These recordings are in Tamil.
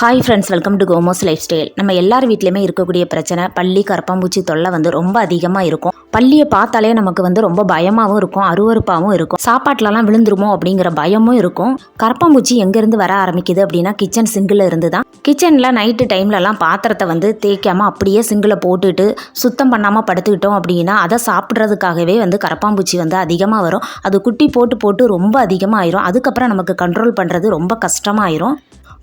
ஹாய் ஃப்ரெண்ட்ஸ் வெல்கம் டு கோமோஸ் லைஃப் ஸ்டைல் நம்ம எல்லார் வீட்லேயுமே இருக்கக்கூடிய பிரச்சனை பள்ளி கரப்பாம்பூச்சி தொல்லை வந்து ரொம்ப அதிகமாக இருக்கும். பள்ளியை பார்த்தாலே நமக்கு வந்து ரொம்ப பயமாகவும் இருக்கும் அருவருப்பாகவும் இருக்கும். சாப்பாட்டிலலாம் விழுந்துருமோ அப்படிங்கிற பயமும் இருக்கும். கரப்பாம்பூச்சி எங்கேருந்து வர ஆரம்பிக்குது அப்படின்னா கிச்சன் சிங்கில் இருந்து தான் கிச்சனில் நைட்டு டைம்லலாம் பாத்திரத்தை வந்து தேய்க்காமல் அப்படியே சிங்கில் போட்டுட்டு சுத்தம் பண்ணாமல் படுத்துக்கிட்டோம் அப்படின்னா அதை சாப்பிட்றதுக்காகவே வந்து கரப்பாம்பூச்சி வந்து அதிகமாக வரும். அது குட்டி போட்டு போட்டு ரொம்ப அதிகமாக ஆயிரும் அதுக்கப்புறம் நமக்கு கண்ட்ரோல் பண்ணுறது ரொம்ப கஷ்டமாயிரும்.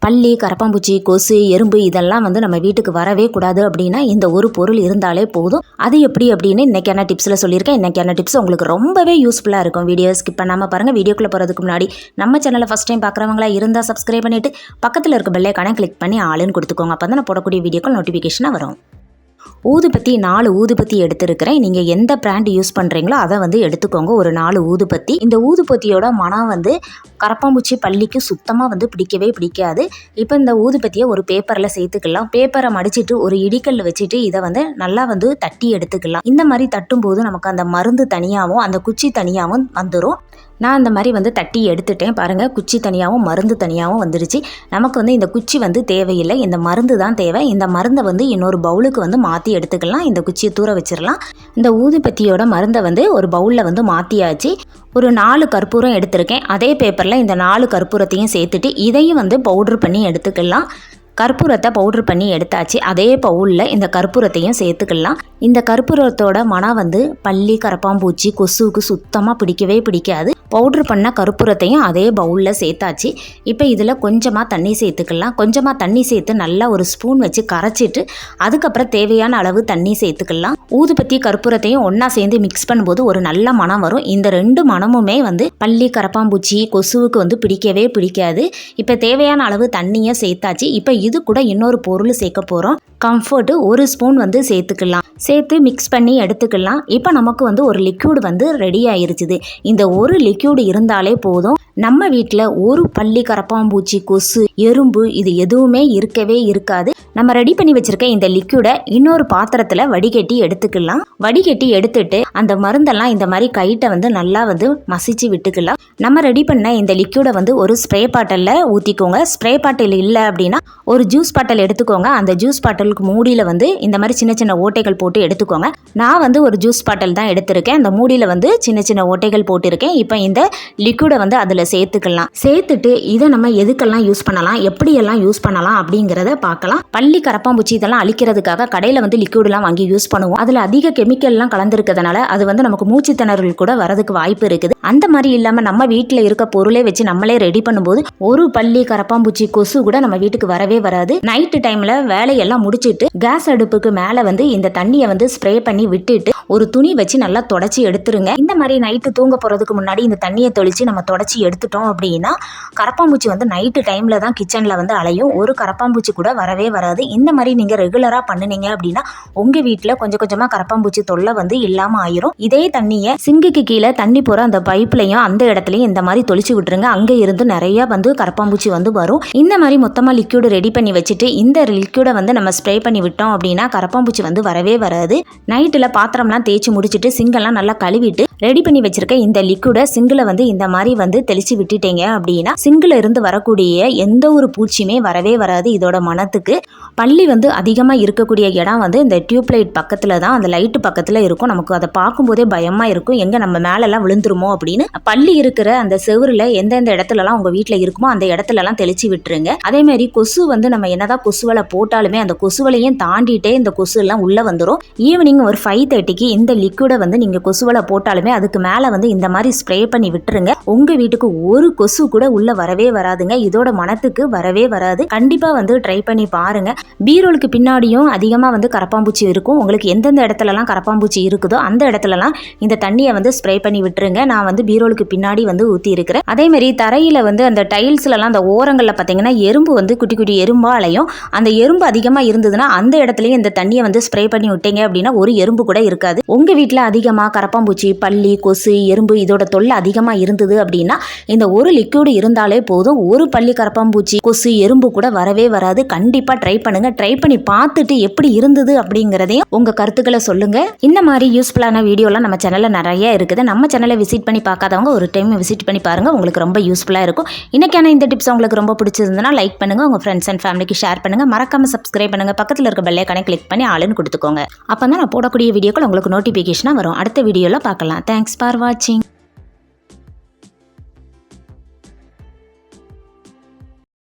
பள்ளி கரப்பாம்பூச்சி கொசு எறும்பு இதெல்லாம் வந்து நம்ம வீட்டுக்கு வரவே கூடாது அப்படின்னா இந்த ஒரு பொருள் இருந்தாலே போதும். அது எப்படி அப்படின்னு இன்னைக்கான டிப்ஸில் சொல்லியிருக்கேன். இன்னைக்கான டிப்ஸ் உங்களுக்கு ரொம்பவே யூஸ்ஃபுல்லாக இருக்கும். வீடியோ ஸ்கிப் பண்ணாமல் பாருங்கள் வீடியோக்குள்ளே போகிறதுக்கு முன்னாடி நம்ம சேனலை ஃபஸ்ட் டைம் பார்க்குறவங்களா இருந்தால் சப்ஸ்கிரைப் பண்ணிவிட்டு பக்கத்தில் இருக்க பெல்லைக்கான கிளிக் பண்ணி ஆளுன்னு கொடுத்துக்கோங்க. அப்போ தான் நான் போடக்கூடிய வீடியோக்கள் நோட்டிஃபிகேஷனாக வரும். ஊதுபத்தி நாலு ஊதுபத்தி எடுத்திருக்கிறேன். நீங்கள் எந்த பிராண்ட் யூஸ் பண்ணுறீங்களோ அதை வந்து எடுத்துக்கோங்க. ஒரு நாலு ஊதுபத்தி. இந்த ஊதுபத்தியோட மனம் வந்து கரப்பாம்பூச்சி பள்ளிக்கு சுத்தமாக வந்து பிடிக்கவே பிடிக்காது. இப்போ இந்த ஊதுபத்தியை ஒரு பேப்பரில் சேர்த்துக்கலாம். பேப்பரை மடிச்சிட்டு ஒரு இடிக்கல்ல வச்சுட்டு இதை வந்து நல்லா வந்து தட்டி எடுத்துக்கலாம். இந்த மாதிரி தட்டும்போது நமக்கு அந்த மருந்து தனியாகவும் அந்த குச்சி தனியாகவும் வந்துடும் நான் அந்த மாதிரி வந்து தட்டி எடுத்துட்டேன் பாருங்கள் குச்சி தனியாகவும் மருந்து தனியாகவும் வந்துருச்சு. நமக்கு வந்து இந்த குச்சி வந்து தேவையில்லை. இந்த மருந்து தான் தேவை. இந்த மருந்தை வந்து இன்னொரு பவுலுக்கு வந்து மாற்றி எடுத்துக்கலாம். இந்த குச்சியை தூர வச்சிடலாம் இந்த ஊதுபத்தியோட மருந்தை வந்து ஒரு பவுலில் வந்து மாற்றியாச்சு ஒரு நாலு கற்பூரம் எடுத்திருக்கேன். அதே பேப்பரில் இந்த நாலு கற்பூரத்தையும் சேர்த்துட்டு இதையும் வந்து பவுடர் பண்ணி எடுத்துக்கலாம். கற்பூரத்தை பவுட்ரு பண்ணி எடுத்தாச்சு. அதே பவுலில் இந்த கற்பூரத்தையும் சேர்த்துக்கலாம். இந்த கற்பூரத்தோட மனம் வந்து பள்ளி கரப்பாம்பூச்சி கொசுவுக்கு சுத்தமாக பிடிக்கவே பிடிக்காது. பவுட்ரு பண்ண கற்பூரத்தையும் அதே பவுலில் சேர்த்தாச்சு. இப்போ இதில் கொஞ்சமாக தண்ணி சேர்த்துக்கலாம். கொஞ்சமாக தண்ணி சேர்த்து நல்லா ஒரு ஸ்பூன் வச்சு கரைச்சிட்டு அதுக்கப்புறம் தேவையான அளவு தண்ணி சேர்த்துக்கலாம். ஊதுபத்தி கற்பூரத்தையும் ஒன்றா சேர்ந்து மிக்ஸ் பண்ணும்போது ஒரு நல்ல மனம் வரும். இந்த ரெண்டு மனமுமே வந்து பள்ளி கரப்பாம்பூச்சி கொசுவுக்கு வந்து பிடிக்கவே பிடிக்காது. இப்போ தேவையான அளவு தண்ணியை சேர்த்தாச்சு. இப்போ இது கூட இன்னொரு பொருள் சேர்க்க போகிறோம் கம்ஃபர்ட்டு ஒரு ஸ்பூன் வந்து சேர்த்துக்கலாம். சேர்த்து மிக்ஸ் பண்ணி எடுத்துக்கலாம். இப்போ நமக்கு வந்து ஒரு லிக்யூடு வந்து ரெடி ஆயிருச்சுது. இந்த ஒரு லிக்யூடு இருந்தாலே போதும். நம்ம வீட்டில் ஒரு பள்ளி கரப்பாம்பூச்சி கொசு எறும்பு இது எதுவுமே இருக்கவே இருக்காது. நம்ம ரெடி பண்ணி வச்சிருக்க இந்த லிக்யூடை இன்னொரு பாத்திரத்தில் வடிகட்டி எடுத்துக்கலாம். வடிகட்டி எடுத்துட்டு அந்த மருந்தெல்லாம் இந்த மாதிரி கைட்டை வந்து நல்லா வந்து மசிச்சு விட்டுக்கலாம். நம்ம ரெடி பண்ண இந்த லிக்யூடை வந்து ஒரு ஸ்ப்ரே பாட்டிலில் ஊற்றிக்கோங்க ஸ்ப்ரே பாட்டில் இல்லை அப்படின்னா ஒரு ஜூஸ் பாட்டில் எடுத்துக்கோங்க. அந்த ஜூஸ் பாட்டிலுக்கு மூடியில் வந்து இந்த மாதிரி சின்ன சின்ன ஓட்டைகள் போட்டு எடுத்துக்கோங்க. நான் வந்து ஒரு ஜூஸ் பாட்டில் தான் எடுத்திருக்கேன். அந்த மூடியில் வந்து சின்ன சின்ன ஓட்டைகள் போட்டிருக்கேன். இப்போ இந்த லிக்யூடை வந்து அதில் சேர்த்துக்கலாம். சேர்த்துட்டு இதை நம்ம எதுக்கெல்லாம் யூஸ் பண்ணலாம்? எப்படியெல்லாம் யூஸ் பண்ணலாம்? அப்படிங்கிறத பார்க்கலாம். பள்ளி கரப்பாம்பூச்சி இதெல்லாம் அழிக்கிறதுக்காக கடையில் வந்து லிக்விடெலாம் வாங்கி யூஸ் பண்ணுவோம். அதில் அதிக கெமிக்கல்லாம் கலந்துருக்கிறதுனால அது வந்து நமக்கு மூச்சு திணறல் கூட வரதுக்கு வாய்ப்பு இருக்குது. அந்த மாதிரி இல்லாமல் நம்ம வீட்டில் இருக்க பொருளே வச்சு நம்மளே ரெடி பண்ணும்போது ஒரு பள்ளி கரப்பாம்பூச்சி கொசு கூட நம்ம வீட்டுக்கு வரவே வராது. நைட்டு டைமில் வேலையெல்லாம் முடிச்சிட்டு கேஸ் அடுப்புக்கு மேலே வந்து இந்த தண்ணியை வந்து ஸ்ப்ரே பண்ணி விட்டுட்டு ஒரு துணி வச்சு நல்லா தொடச்சி எடுத்துருங்க. இந்த மாதிரி நைட்டு தூங்க போகிறதுக்கு முன்னாடி இந்த தண்ணியை தொளிச்சு நம்ம தொடச்சி எடுத்துட்டோம் அப்படின்னா கரப்பாம்பூச்சி வந்து நைட்டு டைமில் தான் கிச்சனில் வந்து அலையும். ஒரு கரப்பாம்பூச்சி கூட வரவே வராது. இந்த மாதிரி நீங்கள் ரெகுலராக பண்ணுனீங்க அப்படின்னா உங்கள் வீட்டில் கொஞ்சம் கொஞ்சமாக கரப்பாம்பூச்சி தொல்லை வந்து இல்லாமல் ஆயிரும். இதே தண்ணியை சிங்குக்கு கீழே தண்ணி போகிற அந்த பைப்லையும் அந்த இடத்துலையும் இந்த மாதிரி தொளிச்சு விட்டுருங்க. அங்கே இருந்து நிறைய வந்து கரப்பாம்பூச்சி வந்து வரும். இந்த மாதிரி மொத்தமாக லிக்யூடு ரெடி பண்ணி வச்சுட்டு இந்த லிக்யூடை வந்து நம்ம ஸ்ப்ரே பண்ணி விட்டோம் அப்படின்னா கரப்பாம்பூச்சி வந்து வரவே வராது. நைட்டில் பாத்திரம்லாம் தேய்ச்சி முடிச்சுட்டு சிங்கெல்லாம் நல்லா கழுவிட்டு ரெடி பண்ணி வச்சிருக்க இந்த லிக்விடை சிங்கில் வந்து இந்த மாதிரி வந்து தெளிச்சு விட்டுட்டீங்க அப்படின்னா சிங்கில் இருந்து வரக்கூடிய எந்த ஒரு பூச்சியுமே வரவே வராது இதோட மனத்துக்கு. பள்ளி வந்து அதிகமாக இருக்கக்கூடிய இடம் வந்து இந்த டியூப் லைட் பக்கத்தில் தான் அந்த லைட்டு பக்கத்தில் இருக்கும். நமக்கு அதை பார்க்கும்போதே பயமாக இருக்கும். எங்கே நம்ம மேலெல்லாம் விழுந்துருமோ அப்படின்னு. பள்ளி இருக்கிற அந்த செவரில் எந்தெந்த இடத்துலலாம் உங்கள் வீட்டில் இருக்குமோ அந்த இடத்துலலாம் தெளிச்சு விட்டுருங்க. அதே மாதிரி கொசு வந்து நம்ம என்னதான் கொசுவலை போட்டாலுமே அந்த கொசுவலையும் தாண்டிட்டே இந்த கொசு எல்லாம் உள்ளே வந்துடும் ஈவினிங் ஒரு ஃபைவ் தேர்ட்டிக்கு இந்த லிக்விடை வந்து நீங்கள் கொசுவலை போட்டாலுமே அதுக்கு மேலே வந்து இந்த மாதிரி ஸ்ப்ரே பண்ணி விட்டுருங்க. உங்கள் வீட்டுக்கு ஒரு கொசு கூட உள்ளே வரவே வராதுங்க. இதோட மனத்துக்கு வரவே வராது. கண்டிப்பாக வந்து ட்ரை பண்ணி பாருங்க. பீரோலுக்கு பின்னாடியும் அதிகமாக வந்து கரப்பாம்பூச்சி இருக்கும். உங்களுக்கு எந்தெந்த இடத்துலலாம் கரப்பாம்பூச்சி இருக்குதோ அந்த இடத்துலலாம் இந்த தண்ணியை வந்து ஸ்ப்ரே பண்ணி விட்டுருங்க. நான் வந்து பீரோலுக்கு பின்னாடி வந்து ஊற்றி இருக்கிறேன் அதே மாதிரி தரையில் வந்து அந்த டைல்ஸ்லலாம் அந்த ஓரங்களில் பார்த்தீங்கன்னா எறும்பு வந்து குட்டி குட்டி எறும்பா எறும்பாலையும் அந்த எறும்பு அதிகமாக இருந்ததுன்னா அந்த இடத்துலையும் இந்த தண்ணியை வந்து ஸ்ப்ரே பண்ணி விட்டீங்க அப்படின்னா ஒரு எறும்பு கூட இருக்காது. உங்கள் வீட்டில் அதிகமாக கரப்பாம்பூச்சி பள்ளி கொசு எறும்பு இதோட தொல்லை அதிகமாக இருந்தது அப்படின்னா இந்த ஒரு லிக்யூடு இருந்தாலே போதும். ஒரு பள்ளி கரப்பாம்பூச்சி கொசு எறும்பு கூட வரவே வராது. கண்டிப்பாக ட்ரை பண்ணுங்க. ட்ரை பண்ணி பார்த்துட்டு எப்படி இருந்தது அப்படிங்கிறதையும் உங்கள் கருத்துக்களை சொல்லுங்க. இந்த மாதிரி யூஸ்ஃபுல்லான வீடியோலாம் நம்ம சேனலில் நிறைய இருக்குது. நம்ம சேனலை விசிட் பண்ணி பார்க்காதவங்க ஒரு டைம் விசிட் பண்ணி பாருங்கள் உங்களுக்கு ரொம்ப யூஸ்ஃபுல்லாக இருக்கும். இன்னைக்கான இந்த டிப்ஸ் உங்களுக்கு ரொம்ப பிடிச்சிருந்ததுன்னா லைக் பண்ணுங்க. உங்கள் ஃப்ரெண்ட்ஸ் அண்ட் அண்ட் ஃபேமிலிக்கு ஷேர் பண்ணுங்கள் மறக்காமல் சப்ஸ்கிரைப் பண்ணுங்கள் பக்கத்தில் இருக்க பெல்லைக்கானே கிளிக் பண்ணி ஆளுன்னு கொடுத்துக்கோங்க. அப்போ தான் நான் போடக்கூடிய வீடியோக்கள் உங்களுக்கு நோட்டிஃபிகேஷனாக வரும். அடுத்த வீடியோவில் பார்க்கலாம். தேங்க்ஸ் ஃபார் வாட்சிங்